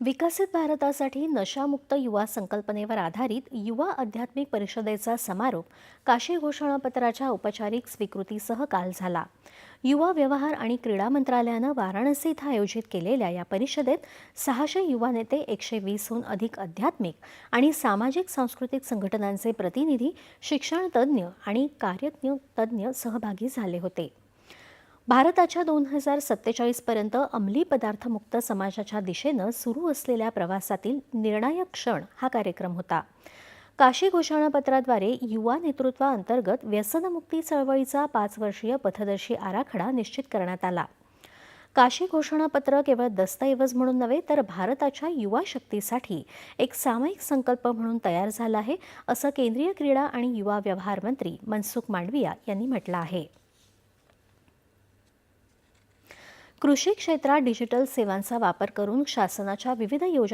विकसित भारतासाठी नशामुक्त युवा संकल्पनेवर आधारित युवा आध्यात्मिक परिषदेचा समारोप काशी घोषणापत्राच्या औपचारिक स्वीकृतीसह काल झाला. युवा व्यवहार आणि क्रीडा मंत्रालयानं वाराणसी इथं आयोजित केलेल्या या परिषदेत सहाशे युवा नेते एकशे वीसहून अधिक आध्यात्मिक आणि सामाजिक सांस्कृतिक संघटनांचे प्रतिनिधी शिक्षणतज्ज्ञ आणि कार्यज्ञ तज्ज्ञ सहभागी झाले होते. भारताच्या दोन हजार सत्तेचाळीसपर्यंत अंमली पदार्थमुक्त समाजाच्या दिशेनं सुरू असलेल्या प्रवासातील निर्णायक क्षण हा कार्यक्रम होता. काशी घोषणापत्राद्वारे युवा नेतृत्वाअंतर्गत व्यसनमुक्ती चळवळीचा पाच वर्षीय पथदर्शी आराखडा निश्चित करण्यात आला. काशी घोषणापत्र केवळ दस्तऐवज म्हणून नव्हे तर भारताच्या युवा शक्तीसाठी एक सामायिक संकल्प म्हणून तयार झाला आहे असं केंद्रीय क्रीडा आणि युवा व्यवहार मंत्री मनसुख मांडविया यांनी म्हटलं आहे. कृषी क्षेत्रात डिजिटल सेवांचा वापर करून शासनाच्या विविध योजना